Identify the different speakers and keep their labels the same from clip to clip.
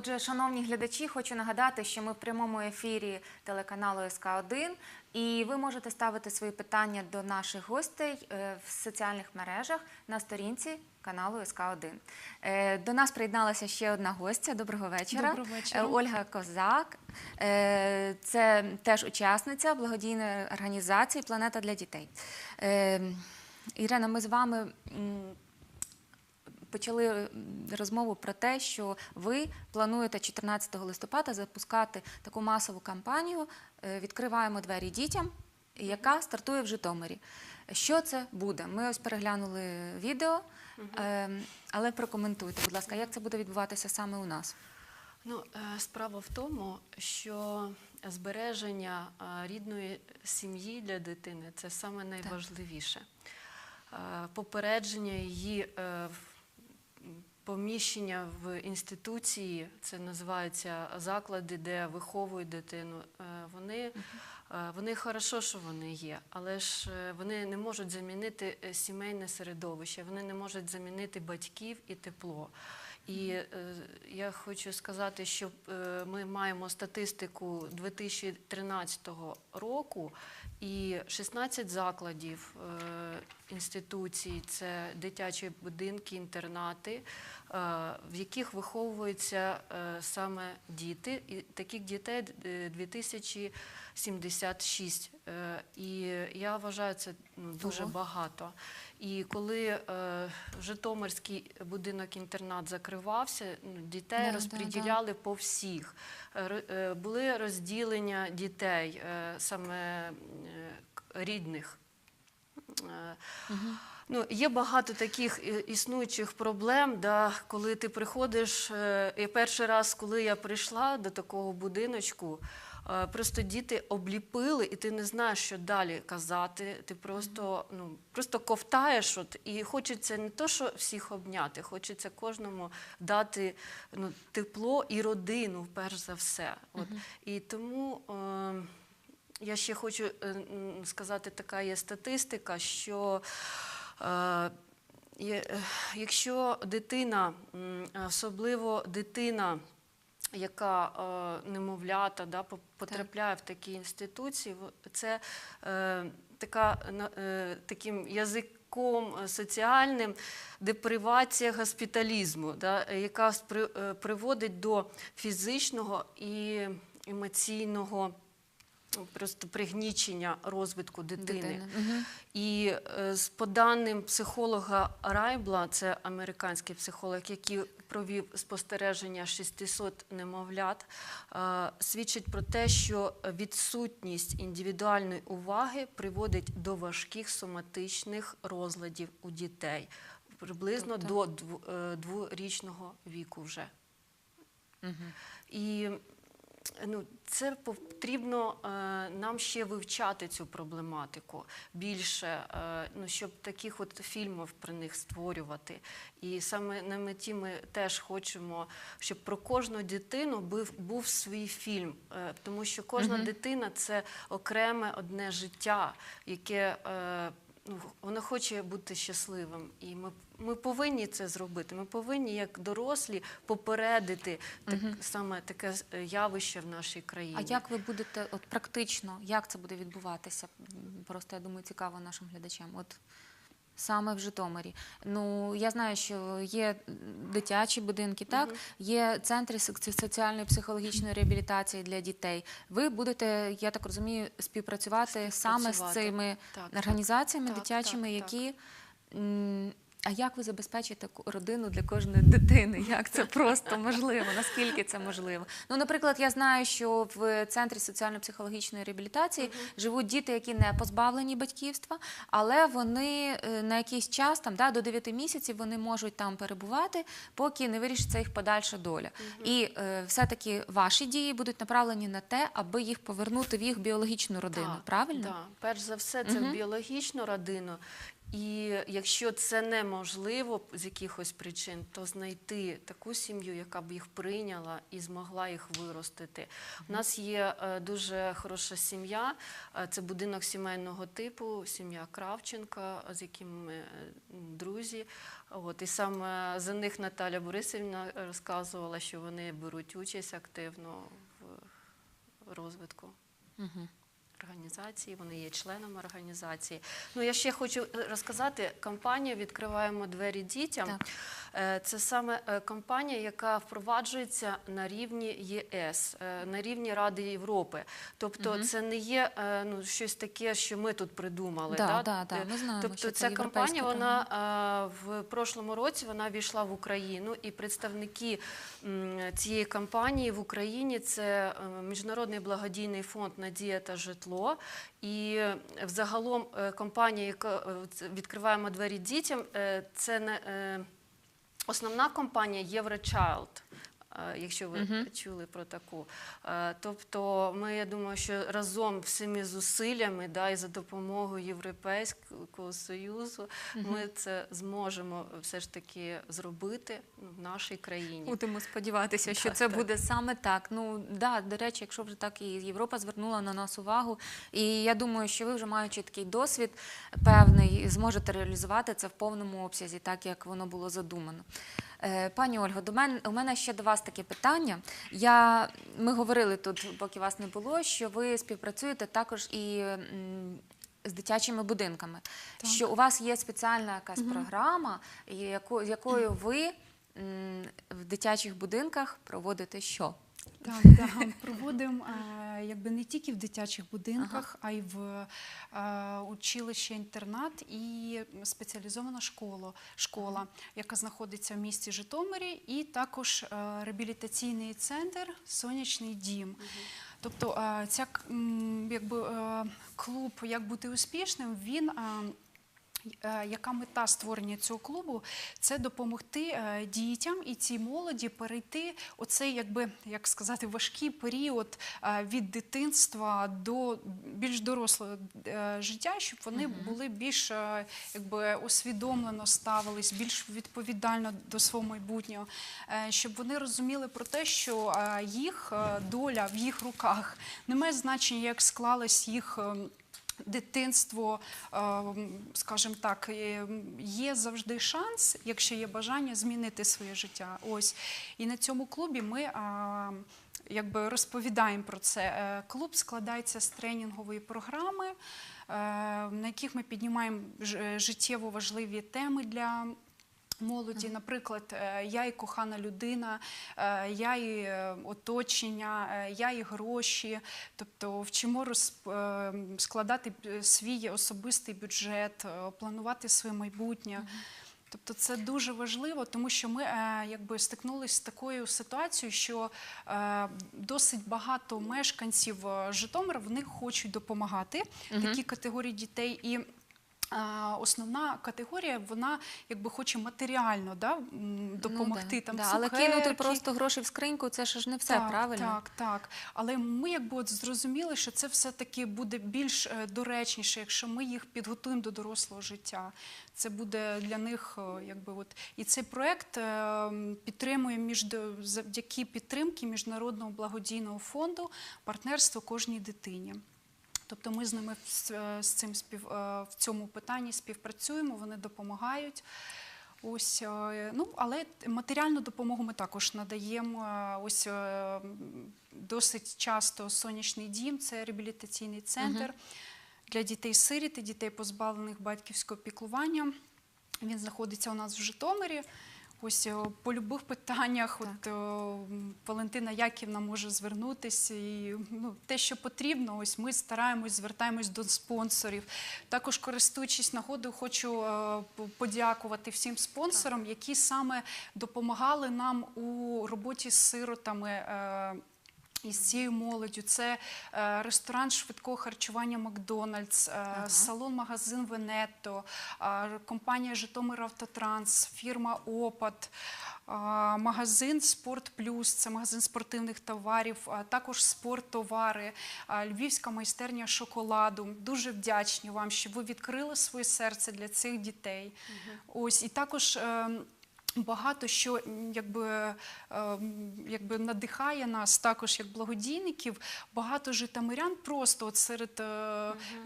Speaker 1: Отже, шановні глядачі, хочу нагадати, що ми в прямому ефірі телеканалу СК 1 і ви можете ставити свої питання до наших гостей е, в соціальних мережах на сторінці каналу СК 1 Е, До нас приєдналася ще одна гостя. Доброго вечора.
Speaker 2: Доброго вечора.
Speaker 1: Е, Ольга Козак. Це теж учасниця благодійної організації Планета для дітей. Ірина, ми з вами. Почали розмову про те, що ви плануєте 14 листопада запускати таку масову кампанію е, Відкриваємо двері дітям, яка стартує в Житомирі. Що це буде? Ми ось переглянули відео, е, але прокоментуйте, будь ласка, як це буде відбуватися саме у нас?
Speaker 2: Ну, е, справа в тому, що збереження е, рідної сім'ї для дитини це саме найважливіше. Е, Попередження її е, в- поміщення в інституції, це називається заклади, де виховують дитину. е, Вони, е, вони хорошо, що вони є, але ж е, вони не можуть замінити сімейне середовище, вони не можуть замінити батьків і тепло. І е, я хочу сказати, що е, ми маємо статистику 2013 року, і 16 закладів е, інституцій, це дитячі будинки, інтернати, в яких виховуються е, саме діти. І таких дітей е, 2076. Е, І я вважаю, це ну, дуже багато. І коли е, Житомирський будинок-інтернат закривався, ну, дітей
Speaker 1: Да, да,
Speaker 2: розподіляли по всіх. Е, е, Були розділення дітей, е, саме е, рідних. Е, Ну, є багато таких е, існуючих проблем, да, коли ти приходиш. е, І перший раз, коли я прийшла до такого будиночку, е, просто діти обліпили, і ти не знаєш, що далі казати. Ти просто, ну, просто ковтаєш, от, і хочеться не то, що всіх обняти, хочеться кожному дати ну, тепло і родину, перш за все. От. І тому. Е, я ще хочу е, сказати, така є статистика, що е, е, якщо дитина, особливо дитина, яка е, немовлята, да, по- потрапляє в такі інституції, це е, е, таким язиком е, соціальним депривація госпіталізму, е, яка е, приводить до фізичного і емоційного просто пригнічення розвитку дитини.
Speaker 1: Дитини. Мгм.
Speaker 2: І е, з по даним психолога Райбла, це американський психолог, який провів спостереження 600 немовлят, е, свідчить про те, що відсутність індивідуальної уваги приводить до важких соматичних розладів у дітей приблизно
Speaker 1: Тобто?
Speaker 2: до дв- е, дворічного віку вже.
Speaker 1: Мгм.
Speaker 2: І ну, це потрібно е, нам ще вивчати цю проблематику більше, е, ну, щоб таких от фільмів про них створювати. І саме на меті ми теж хочемо, щоб про кожну дитину був, був свій фільм, е, тому що кожна
Speaker 1: Мгм.
Speaker 2: дитина це окреме одне життя, яке. Е, Ну, хоче бути щасливим, і ми, ми повинні це зробити. Ми повинні, як дорослі, попередити так, саме таке е, явище в нашій країні.
Speaker 1: А як ви будете от практично, як це буде відбуватися? Просто я думаю, цікаво нашим глядачам. От саме в Житомирі. Ну я знаю, що є дитячі будинки, так є центри соціальної психологічної реабілітації для дітей. Ви будете, я так розумію, співпрацювати саме з цими
Speaker 2: Так.
Speaker 1: організаціями
Speaker 2: Так,
Speaker 1: дитячими,
Speaker 2: так, так.
Speaker 1: які. А як ви забезпечите родину для кожної дитини? Як це просто можливо? Наскільки це можливо? Ну, наприклад, я знаю, що в центрі соціально-психологічної реабілітації живуть діти, які не позбавлені батьківства, але вони е, на якийсь час, там да, до 9 місяців, вони можуть там перебувати, поки не вирішиться їх подальша доля. І е, все-таки ваші дії будуть направлені на те, аби їх повернути в їх біологічну родину.
Speaker 2: Так,
Speaker 1: правильно?
Speaker 2: Так, перш за все, це в біологічну родину. І якщо це неможливо з якихось причин, то знайти таку сім'ю, яка б їх прийняла і змогла їх виростити. У нас є е, дуже хороша сім'я. е, Це будинок сімейного типу, сім'я Кравченка, з яким ми е, друзі. От і саме за них Наталя Борисівна розказувала, що вони беруть участь активно в розвитку
Speaker 1: Угу.
Speaker 2: Організації, вони є членами організації. Ну, я ще хочу е, розказати, компанія Відкриваємо двері дітям.
Speaker 1: Так.
Speaker 2: Е, Це саме е, компанія, яка впроваджується на рівні ЄС, на рівні Ради Європи. Тобто, це не є ну, щось таке, що ми тут придумали.
Speaker 1: Да, да, да,
Speaker 2: Е,
Speaker 1: ми знаємо,
Speaker 2: тобто,
Speaker 1: що
Speaker 2: ця компанія, вона в прошлому році вона війшла в Україну, і представники цієї компанії в Україні це Міжнародний благодійний фонд Надія та житло. І е, взагалом е, компанія, яка е, відкриваємо двері дітям, це не основна компанія Єврочайлд. Е, Якщо ви чули про таку, Е, тобто ми я думаю, що разом всіми зусиллями, да, і за допомогою Європейського союзу, ми це зможемо все ж таки зробити в нашій країні.
Speaker 1: Будемо сподіватися, що
Speaker 2: Так,
Speaker 1: це
Speaker 2: так.
Speaker 1: буде саме так. Ну да, до речі, якщо вже так і Європа звернула на нас увагу, і я думаю, що ви вже маючи такий досвід певний, зможете реалізувати це в повному обсязі, так як воно було задумано. Е, Пані Ольго, до мене у мене ще до вас таке питання. Я ми говорили тут, поки вас не було, що ви співпрацюєте також і. З дитячими будинками, що у вас є спеціальна якась програма, яко, якою ви м, в дитячих будинках проводите що?
Speaker 3: Так, да, проводимо е, якби не тільки в дитячих будинках, а й в е, училище інтернат і спеціалізована школа, школа, яка знаходиться в місті Житомирі, і також е, реабілітаційний центр Сонячний дім. Тобто ця якби, клуб як бути успішним, він. Е, Яка мета створення цього клубу? Це допомогти е, дітям і цій молоді перейти оцей, якби як сказати, важкий період е, від дитинства до більш дорослого життя, щоб вони були більш якби усвідомлено ставились, більш відповідально до свого майбутнього, щоб вони розуміли про те, що їх доля в їх руках не має значення, як склалась їх. Дитинство, е, скажімо так, є завжди шанс, якщо є бажання змінити своє життя. Ось і на цьому клубі ми. Якби розповідаємо про це. Е, Клуб складається з тренінгової програми, е, на яких ми піднімаємо життєво важливі теми для молоді. Наприклад, е, я і кохана людина, е, я і е, оточення, я і гроші. Тобто вчимо розп- складати свій особистий бюджет, планувати своє майбутнє. Тобто це дуже важливо, тому що ми якби стикнулися з такою ситуацією, що досить багато мешканців Житомира вони хочуть допомагати такій категорії дітей і. Основна категорія, вона якби хоче матеріально да, допомогти
Speaker 1: Ну, да,
Speaker 3: там
Speaker 1: да. Але кинути просто гроші в скриньку, це ж не все,
Speaker 3: так,
Speaker 1: правильно?
Speaker 3: Так, так. Але ми якби от зрозуміли, що це все-таки буде більш е, доречніше, якщо ми їх підготуємо до дорослого життя. Це буде для них е, якби от і цей проект е, підтримує між завдяки підтримки міжнародного благодійного фонду партнерство кожній дитині. Тобто ми з ними з, е, цим спів, е, в цьому питанні співпрацюємо, вони допомагають. Ось, е, ну, але матеріальну допомогу ми також надаємо. Ось досить часто сонячний дім, це реабілітаційний центр для дітей-сиріт і дітей, позбавлених батьківського піклування. Він знаходиться у нас в Житомирі. Ось е, по любих питаннях, от о, Валентина Яківна може звернутися, і ну, те, що потрібно, ось ми стараємось, звертаємось до спонсорів. Також користуючись нагодою, хочу о, подякувати всім спонсорам, які саме допомагали нам у роботі з сиротами. е, із цією молоддю. Це е, ресторан швидкого харчування Макдональдс, е, салон-магазин Венетто, е, компанія Житомир Автотранс, фірма Опад. Магазин Спорт Плюс, це магазин спортивних товарів, також спорттовари, Львівська майстерня шоколаду. Дуже вдячні вам, що ви відкрили своє серце для цих дітей. Ось і також. Багато що якби, е, якби надихає нас також як благодійників. Багато житомирян просто от серед е,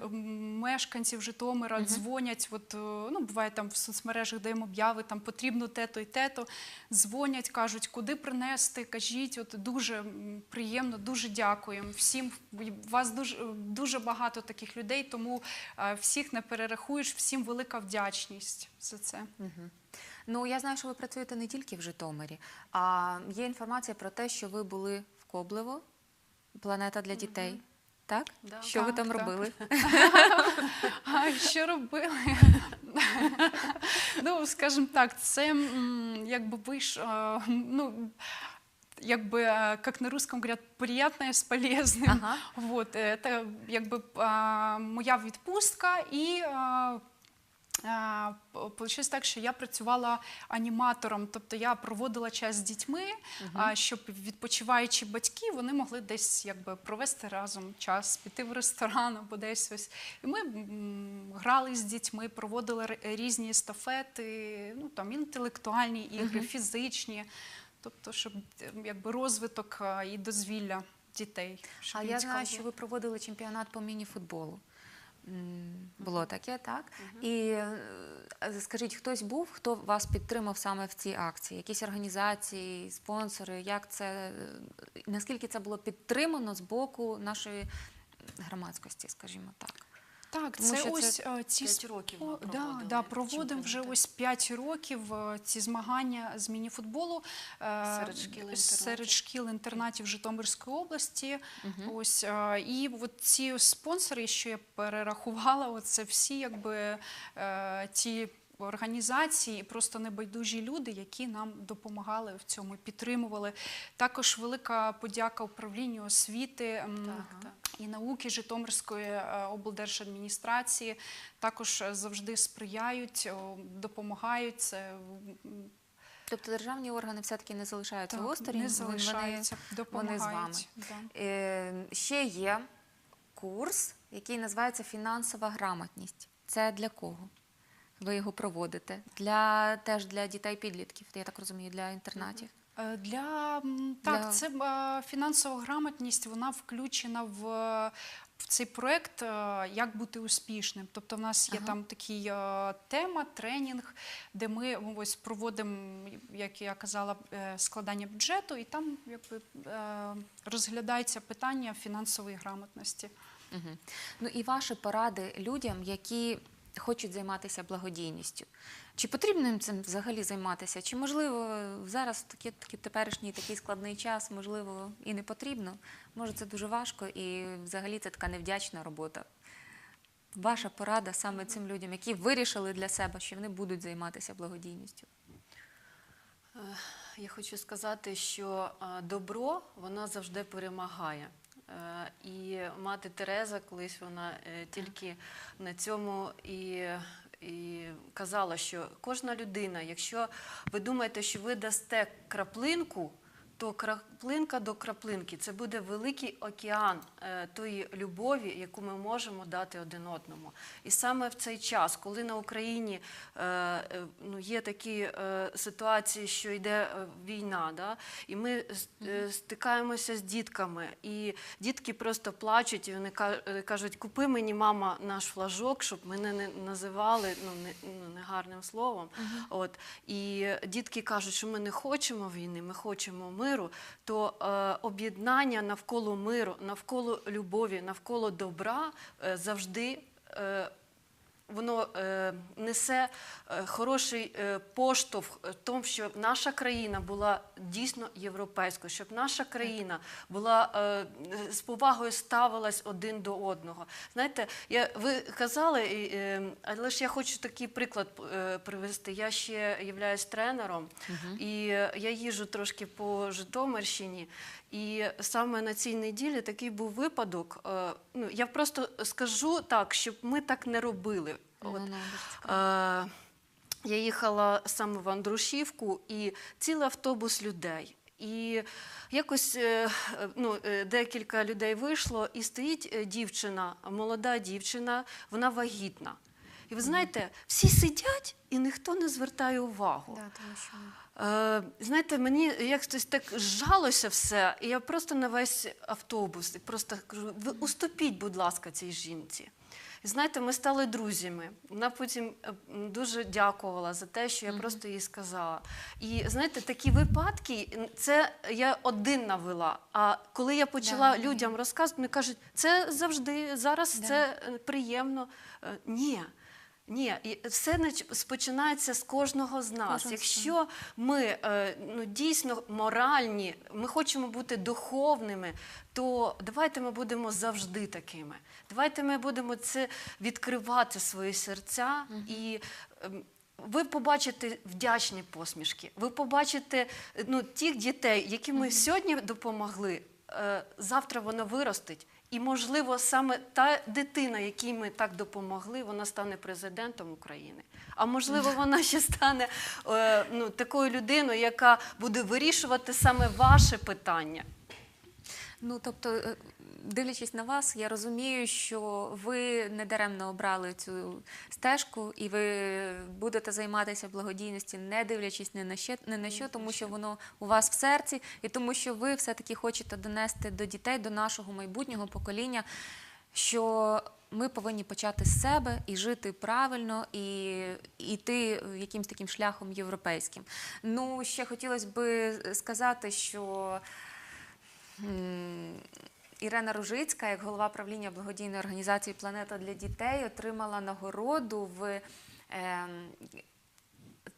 Speaker 3: м, мешканців Житомира дзвонять. От, е, ну, буває там в соцмережах даємо обяви, там потрібно те-то і те-то. Дзвонять, кажуть, куди принести, кажіть. От дуже приємно, дуже дякуємо всім. Вас дуже, дуже багато таких людей, тому е, всіх не перерахуєш, всім велика вдячність за це.
Speaker 1: Ну, я знаю, що ви працюєте не тільки в Житомирі, а є інформація про те, що ви були в Коблево, планета для дітей. Так?
Speaker 2: Да.
Speaker 1: Що ви там
Speaker 3: так.
Speaker 1: робили?
Speaker 3: А що робили? ну, скажімо так, це якби виш, е, ну, якби, е, как на русском говорят, приятное с полезным.
Speaker 1: Ага.
Speaker 3: Вот, е, це якби е, моя відпустка і. Е, Получилось так, що я працювала аніматором, тобто я проводила час з дітьми, а, щоб відпочиваючі батьки вони могли десь якби провести разом час, піти в ресторан або десь ось. І ми грали з дітьми, проводили різні естафети, ну там інтелектуальні ігри, фізичні, тобто, щоб якби розвиток е, і дозвілля дітей.
Speaker 1: А я знаю, що ви проводили чемпіонат по міні-футболу. Було таке, так? І е, скажіть, хтось був, хто вас підтримав саме в цій акції? Якісь організації, спонсори? Як це, е, наскільки це було підтримано з боку нашої громадськості, скажімо так?
Speaker 3: Так,
Speaker 1: Тому
Speaker 3: це ось е, ці
Speaker 2: п'ять років ми
Speaker 3: да, да, проводимо вже ось 5 років е, ці змагання з мініфутболу е,
Speaker 2: Серед шкіл-інтернатів.
Speaker 3: серед шкіл інтернатів Житомирської області. Ось е, і от ці спонсори, що я перерахувала, це всі якби ті. Організації і просто небайдужі люди, які нам допомагали в цьому, підтримували. Також велика подяка управлінню освіти.
Speaker 2: Так, так.
Speaker 3: І науки Житомирської е, облдержадміністрації також завжди сприяють, допомагають. Це
Speaker 1: Тобто державні органи все-таки не залишаються
Speaker 3: так,
Speaker 1: осторонь,
Speaker 3: не
Speaker 1: вони-
Speaker 3: залишаються, допомагають.
Speaker 1: вони з вами.
Speaker 3: Да.
Speaker 1: Е, Ще є курс, який називається фінансова грамотність. Це для кого? Ви його проводите? Для теж для дітей-підлітків, я так розумію, для інтернатів.
Speaker 3: Е, Для так,
Speaker 1: Для-
Speaker 3: це е, фінансова грамотність, вона включена в, в цей проект е, як бути успішним. Тобто, в нас є
Speaker 1: Ага.
Speaker 3: там такий е, тема, тренінг, де ми ось проводимо, як я казала, е, складання бюджету, і там якби е, розглядається питання фінансової грамотності.
Speaker 1: Угу. Ну і ваші поради людям, які хочуть займатися благодійністю. Чи потрібно їм цим взагалі займатися? Чи можливо зараз такий, такий теперішній такий складний час, можливо, і не потрібно? Може, це дуже важко, і взагалі це така невдячна робота. Ваша порада саме цим людям, які вирішили для себе, що вони будуть займатися благодійністю.
Speaker 2: Я хочу сказати, що е, добро воно завжди перемагає. Е, І мати Тереза колись вона е, тільки на цьому і, і казала, що кожна людина, якщо ви думаєте, що ви дасте краплинку, то краплинка до краплинки це буде великий океан е, тої любові, яку ми можемо дати один одному. І саме в цей час, коли на Україні е, е, ну, є такі е, ситуації, що йде війна, да? і ми е, стикаємося з дітками, і дітки просто плачуть, і вони кажуть, купи мені, мама, наш флажок, щоб мене не називали ну, не, ну, негарним словом. От. І дітки кажуть, що ми не хочемо війни, ми хочемо миру, то е, об'єднання навколо миру, навколо любові, навколо добра е, завжди. Е, воно е, несе е, хороший е, поштовх в тому, щоб наша країна була дійсно європейською, щоб наша країна була з повагою ставилась один до одного. Знаєте, я ви казали, але ж я хочу такий приклад привести. Я ще являюсь тренером, і е, я їжджу трошки по Житомирщині. І саме на цій неділі такий був випадок. Ну, я просто скажу так, щоб ми так не робили.
Speaker 1: Ну,
Speaker 2: От,
Speaker 1: ну.
Speaker 2: Е, я їхала саме в Андрушівку і цілий автобус людей. І якось е, ну, е, декілька людей вийшло, і стоїть е, дівчина, молода дівчина, вона вагітна. І ви знаєте, всі сидять і ніхто не звертає увагу.
Speaker 1: Да, тому що
Speaker 2: Е, знаєте, мені якось так жалося все, і я просто на весь автобус і просто кажу: ви уступіть, будь ласка, цій жінці. І знаєте, ми стали друзями. Вона потім е, дуже дякувала за те, що я просто їй сказала. І знаєте, такі випадки, це я один навела. А коли я почала
Speaker 1: Да.
Speaker 2: людям розказувати, вони кажуть, це завжди, зараз
Speaker 1: Да.
Speaker 2: це е, приємно. Е, Ні. Ні, і все нач- починається з кожного з нас.
Speaker 1: Кожен
Speaker 2: Якщо ми е, ну, дійсно моральні, ми хочемо бути духовними, то давайте ми будемо завжди такими. Давайте ми будемо це відкривати свої серця і. ем, Ви побачите вдячні посмішки, ви побачите ну, тих дітей, яким ми сьогодні допомогли, завтра вона виростить. І, можливо, саме та дитина, якій ми так допомогли, вона стане президентом України. А можливо, вона ще стане е, ну, такою людиною, яка буде вирішувати саме ваше питання.
Speaker 1: Ну, тобто, е, дивлячись на вас, я розумію, що ви не даремно обрали цю стежку, і ви будете займатися благодійністю, не дивлячись ні на що, ні на що, тому що воно у вас в серці, і тому що ви все-таки хочете донести до дітей, до нашого майбутнього покоління, що ми повинні почати з себе і жити правильно, і йти якимсь таким шляхом європейським. Ну, ще хотілося би сказати, що. Ірена Ружицька, як голова правління благодійної організації Планета для дітей, отримала нагороду в ем,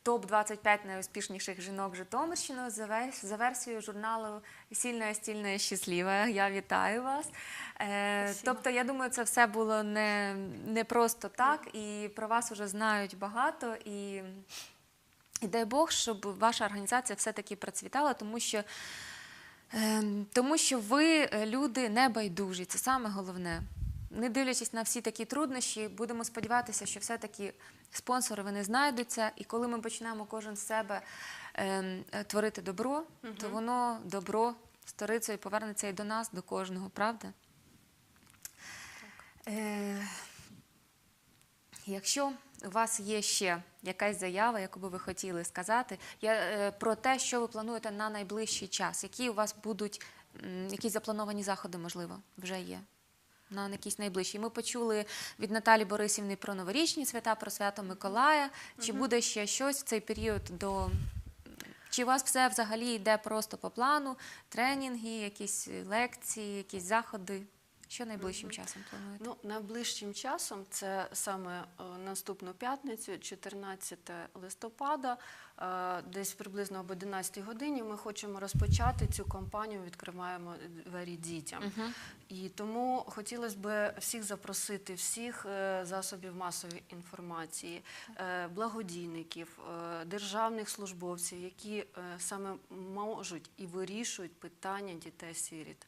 Speaker 1: топ-25 найуспішніших жінок Житомирщини за, ве- за версією журналу Сільна, стільна, щаслива. Я вітаю вас. Е,
Speaker 2: Спасибо.
Speaker 1: тобто, я думаю, це все було не, не просто так, і про вас вже знають багато. І, і дай Бог, щоб ваша організація все-таки процвітала, тому що. Ем, Тому що ви е, люди небайдужі, це саме головне. Не дивлячись на всі такі труднощі, будемо сподіватися, що все-таки спонсори вони знайдуться, і коли ми почнемо кожен з себе ем, е, творити добро, то воно добро сторицею повернеться і до нас, до кожного, правда? Е, Якщо у вас є ще якась заява, яку би ви хотіли сказати, я, е, про те, що ви плануєте на найближчий час, які у вас будуть якісь заплановані заходи, можливо, вже є. На якісь найближчі. Ми почули від Наталі Борисівни про новорічні свята, про свято Миколая. Чи буде ще щось в цей період до. Чи у вас все взагалі йде просто по плану? Тренінги, якісь лекції, якісь заходи? Що найближчим часом плануєте?
Speaker 2: Ну, найближчим часом, це саме е, наступну п'ятницю, 14 листопада, е, десь приблизно об 11 годині, ми хочемо розпочати цю кампанію Відкриваємо двері дітям.
Speaker 1: Мгм.
Speaker 2: І тому хотілося б всіх запросити, всіх е, засобів масової інформації, благодійників, державних службовців, які саме можуть і вирішують питання дітей-сиріт.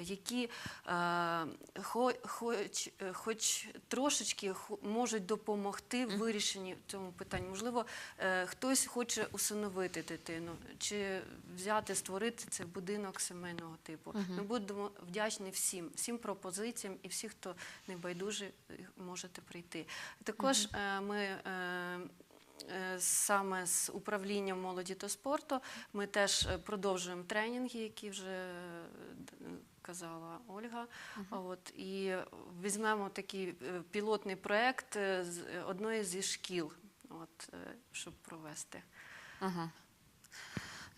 Speaker 2: Які е, хо, хоч, хоч трошечки можуть допомогти в вирішенні цьому питанню. Можливо, е, хтось хоче усиновити дитину чи взяти, створити цей будинок сімейного типу. Ми будемо вдячні всім, всім пропозиціям і всі, хто не байдужий, можете прийти. Також е, ми. Саме з управлінням молоді та спорту ми теж продовжуємо тренінги, які вже е, д- казала Ольга. Угу. От і візьмемо такий е, пілотний проект е, з одної зі шкіл, от, е, щоб провести.
Speaker 1: Ага.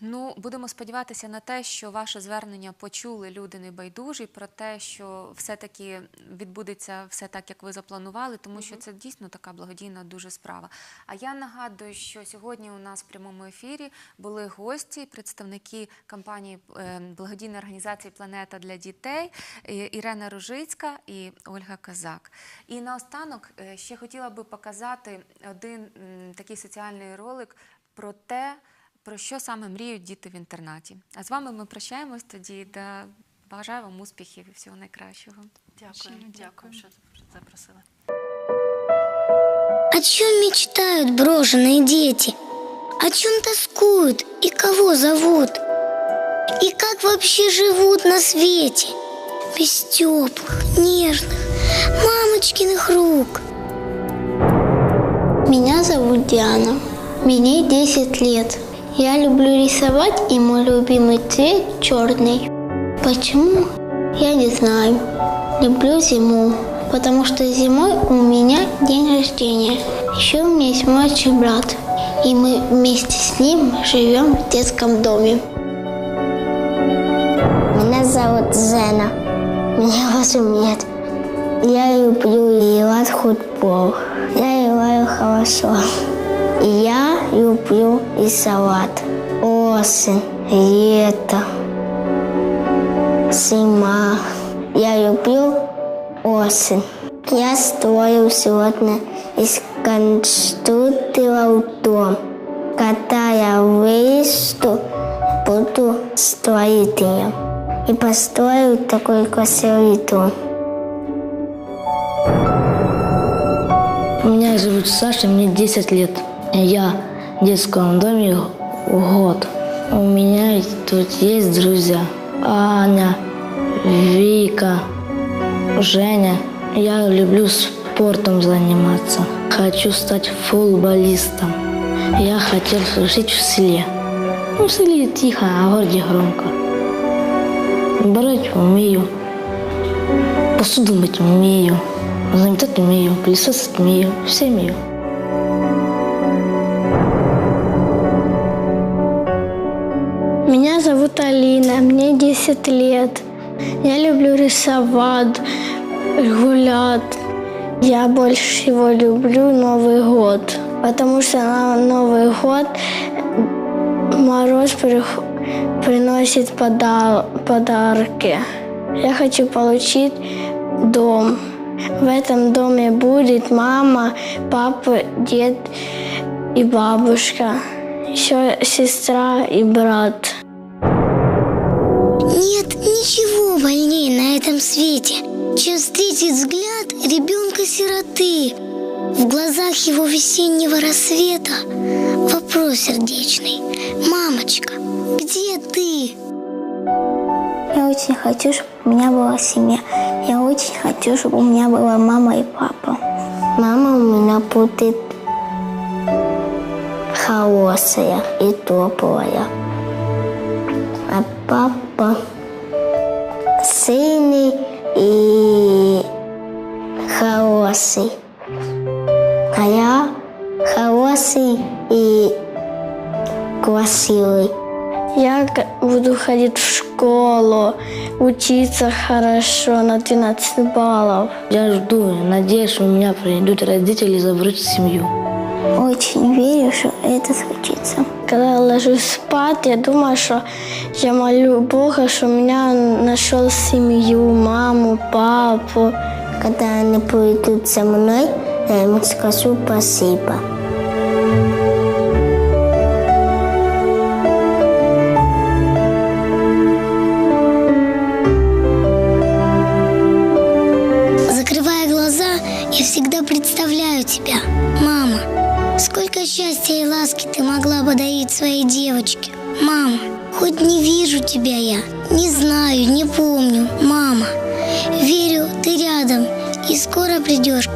Speaker 1: Ну, будемо сподіватися на те, що ваше звернення почули люди небайдужі про те, що все-таки відбудеться все так, як ви запланували, тому що це дійсно така благодійна дуже справа. А я нагадую, що сьогодні у нас в прямому ефірі були гості, представники компанії е, благодійної організації Планета для дітей Ірена Ружицька і Ольга Казак. І наостанок е, ще хотіла би показати один такий соціальний ролик про те, про що саме мріють діти в інтернаті. А з вами ми прощаємось тоді. Да бажаю вам успіхів і всього найкращого.
Speaker 2: Дякую,
Speaker 3: Щиро
Speaker 2: дякую,
Speaker 3: дякую.
Speaker 2: що запросили.
Speaker 4: О чем мечтают брошенные дети? О чем тоскуют и кого зовут? И как вообще живут на свете? Без теплых, нежных, мамочкиных рук.
Speaker 5: Меня зовут Диана. Мне 10 лет. Я люблю рисовать, и мой любимый цвет черный. Почему? Я не знаю. Люблю зиму, потому что зимой у меня день рождения. Еще у меня есть младший брат, и мы вместе с ним живем в детском доме.
Speaker 4: Меня зовут Зена. Мне 8 лет. Я люблю играть в футбол. Я играю хорошо. Я люблю рисовать. Осень, лето, зима. Я люблю осень. Я строю сегодня из конструктора дом. Когда я вырасту, буду строителем. И построю такой красивый дом.
Speaker 6: Меня зовут Саша, мне 10 лет. Я детском доме год. У меня тут есть друзья. Аня, Вика, Женя. Я люблю спортом заниматься. Хочу стать футболистом. Я хотел жить в селе. Ну, в селе тихо, а в городе громко. Брать умею. Посуду мыть умею. Заметать умею, пылесосить умею, все умею.
Speaker 5: 10 лет. Я люблю рисовать, гулять. Я больше всего люблю Новый год, потому что на Новый год Мороз приносит пода- подарки. Я хочу получить дом. В этом доме будет мама, папа, дед и бабушка, еще сестра и брат.
Speaker 4: Этом свете, чем встретить взгляд ребенка-сироты. В глазах его весеннего рассвета вопрос сердечный. «Мамочка, где ты?»
Speaker 5: Я очень хочу, чтобы у меня была семья. Я очень хочу, чтобы у меня была мама и папа.
Speaker 4: Мама у меня будет хорошая и теплая. А папа сильный и хороший. А я хороший и красивый.
Speaker 5: Я буду ходить в школу, учиться хорошо на 12 баллов.
Speaker 6: Я жду, надеюсь, у меня придут родители забрать семью.
Speaker 5: Очень верю, что это случится. Когда я лежу спати, я думаю, що я молю Бога, що мене знайшов сім'ю, маму, папу.
Speaker 4: Коли вони придут за мною, я їм скажу спасибо. Придешь